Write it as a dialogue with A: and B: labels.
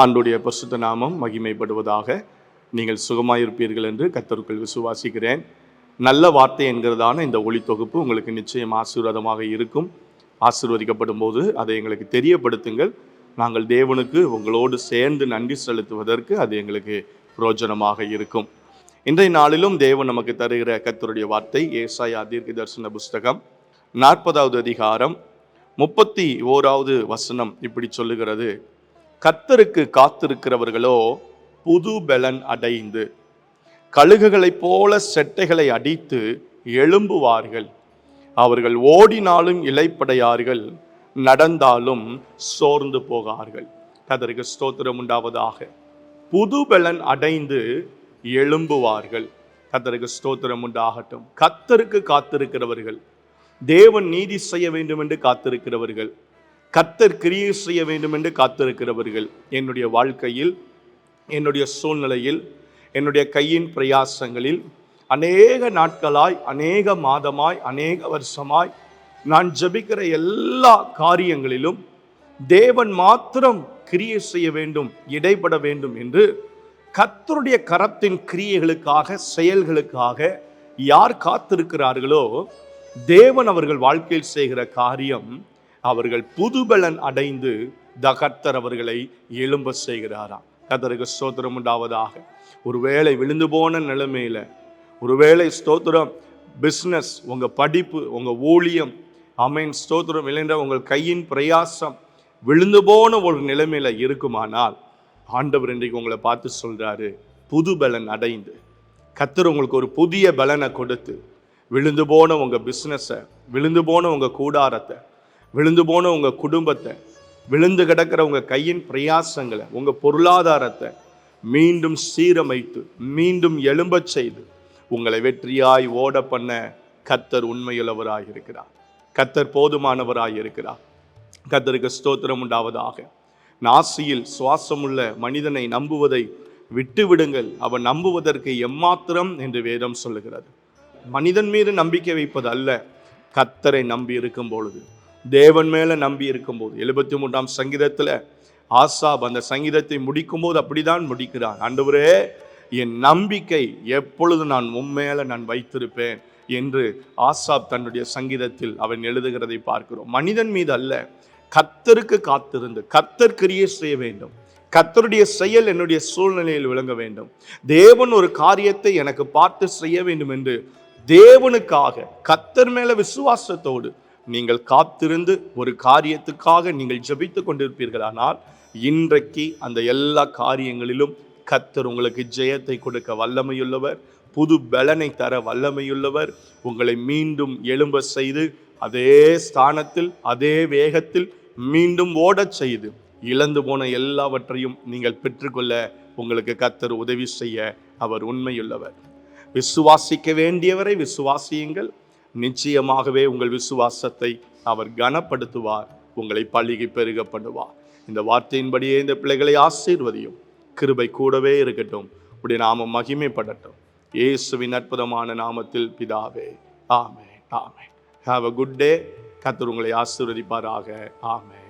A: ஆண்டுடைய பரிசுத்த நாமம் மகிமைப்படுவதாக நீங்கள் சுகமாயிருப்பீர்கள் என்று கத்தருக்குள் விசுவாசிக்கிறேன். நல்ல வார்த்தை என்கிறதான இந்த ஒளி தொகுப்பு உங்களுக்கு நிச்சயம் ஆசீர்வாதமாக இருக்கும். ஆசீர்வதிக்கப்படும் போது அதை எங்களுக்கு தெரியப்படுத்துங்கள். நாங்கள் தேவனுக்கு உங்களோடு சேர்ந்து நன்றி செலுத்துவதற்கு அது எங்களுக்கு பிரயோஜனமாக இருக்கும். இன்றைய நாளிலும் தேவன் நமக்கு தருகிற கத்தருடைய வார்த்தை ஏசாயா தீர்க்க தரிசன புஸ்தகம் நாற்பதாவது அதிகாரம் முப்பத்தி ஓராவது வசனம் இப்படி சொல்லுகிறது. கத்தருக்கு காத்திருக்கிறவர்களோ புது பலன் அடைந்து கழுகுகளைப் போல செட்டைகளை அடித்து எழும்புவார்கள். அவர்கள் ஓடினாலும் இலைப்படையார்கள் நடந்தாலும் சோர்ந்து போகார்கள். கதருக்கு ஸ்தோத்திரம் உண்டாவதாக. புது பலன் அடைந்து எழும்புவார்கள். கத்தருக்கு ஸ்தோத்திரம் உண்டாகட்டும். கத்தருக்கு காத்திருக்கிறவர்கள். தேவன் நீதி செய்ய வேண்டும் என்று காத்திருக்கிறவர்கள். கத்தர் கிரியை செய்ய வேண்டும் என்று காத்திருக்கிறவர்கள் என்னுடைய வாழ்க்கையில் என்னுடைய சூழ்நிலையில் என்னுடைய கையின் பிரயாசங்களில் அநேக நாட்களாய் அநேக மாதமாய் அநேக வருஷமாய் நான் ஜபிக்கிற எல்லா காரியங்களிலும் தேவன் மாத்திரம் கிரியை செய்ய வேண்டும் இடைப்பட வேண்டும் என்று கத்தருடைய கரத்தின் கிரியைகளுக்காக செயல்களுக்காக யார் காத்திருக்கிறார்களோ தேவன் அவர்கள் வாழ்க்கையில் செய்கிற காரியம் அவர்கள் புதுபலன் அடைந்து தகர்த்தர் அவர்களை எழும்ப செய்கிறாராம். கத்தருக்கு ஸ்தோத்திரம் உண்டாவதாக. ஒருவேளை விழுந்து போன நிலைமையில் ஒருவேளை ஸ்தோத்திரம் பிஸ்னஸ் உங்கள் படிப்பு உங்கள் ஊழியம் அமேன் ஸ்தோத்திரம் இல்லைன்ற உங்கள் கையின் பிரயாசம் விழுந்து போன ஒரு நிலைமையில் இருக்குமானால் ஆண்டவர் இன்றைக்கு உங்களை பார்த்து சொல்கிறாரு புது பலன் அடைந்து. கத்தர் உங்களுக்கு ஒரு புதிய பலனை கொடுத்து விழுந்து போன உங்கள் பிஸ்னஸை விழுந்து போன உங்கள் கூடாரத்தை விழுந்து போன உங்கள் குடும்பத்தை விழுந்து கிடக்கிற உங்கள் கையின் பிரயாசங்களை உங்கள் பொருளாதாரத்தை மீண்டும் சீரமைத்து மீண்டும் எழும்பச் செய்து உங்களை வெற்றியாய் ஓட பண்ண கத்தர் உண்மையுள்ளவராக இருக்கிறார். கத்தர் போதுமானவராக இருக்கிறார். கத்தருக்கு ஸ்தோத்திரம் உண்டாவதாக. நாசியில் சுவாசமுள்ள மனிதனை நம்புவதை விட்டுவிடுங்கள். அவன் நம்புவதற்கு எம்மாத்திரம் என்று வேதம் சொல்லுகிறது. மனிதன் மீது நம்பிக்கை வைப்பது அல்ல கத்தரை நம்பி இருக்கும் பொழுது தேவன் மேலே நம்பி இருக்கும்போது எழுபத்தி மூன்றாம் சங்கீதத்தில் ஆசாப் அந்த சங்கீதத்தை முடிக்கும் போது அப்படிதான் முடிக்கிறான் ஆண்டவரே என் நம்பிக்கை எப்பொழுது நான் உண்மையில நான் வைத்திருப்பேன் என்று ஆசாப் தன்னுடைய சங்கீதத்தில் அவன் எழுதுகிறதை பார்க்கிறோம். மனிதன் மீது அல்ல கத்தருக்கு காத்திருந்து கத்தர் கிரியை செய்ய வேண்டும். கத்தருடைய செயல் என்னுடைய சூழ்நிலையில் விளங்க வேண்டும். தேவன் ஒரு காரியத்தை எனக்கு பார்த்து செய்ய வேண்டும் என்று தேவனுக்காக கத்தர் மேல விசுவாசத்தோடு நீங்கள் காத்திருந்து ஒரு காரியத்துக்காக நீங்கள் ஜபித்து கொண்டிருப்பீர்களானால் இன்றைக்கு அந்த எல்லா காரியங்களிலும் கத்தர் உங்களுக்கு ஜெயத்தை கொடுக்க வல்லமையுள்ளவர் புது பலனை தர வல்லமையுள்ளவர். உங்களை மீண்டும் எழும்ப செய்து அதே ஸ்தானத்தில் அதே வேகத்தில் மீண்டும் ஓடச் செய்து இழந்து போன எல்லாவற்றையும் நீங்கள் பெற்றுக்கொள்ள உங்களுக்கு கத்தர் உதவி செய்ய அவர் உண்மையுள்ளவர். விசுவாசிக்க வேண்டியவரை விசுவாசியுங்கள். நிச்சயமாகவே உங்கள் விசுவாசத்தை அவர் கனப்படுத்துவார். உங்களை பள்ளிக்கு பெருக பண்ணுவார் இந்த வார்த்தையின்படியே இந்த பிள்ளைகளை ஆசீர்வதியும். கிருபை கூடவே இருக்கட்டும். உடைய நாமம் மகிமைப்படட்டும். இயேசுவின் அற்புதமான நாமத்தில் பிதாவே. ஆமே ஆமே ஹாவ் அ குட் டே கத்தர் உங்களை ஆசீர்வதிப்பாராக. ஆமே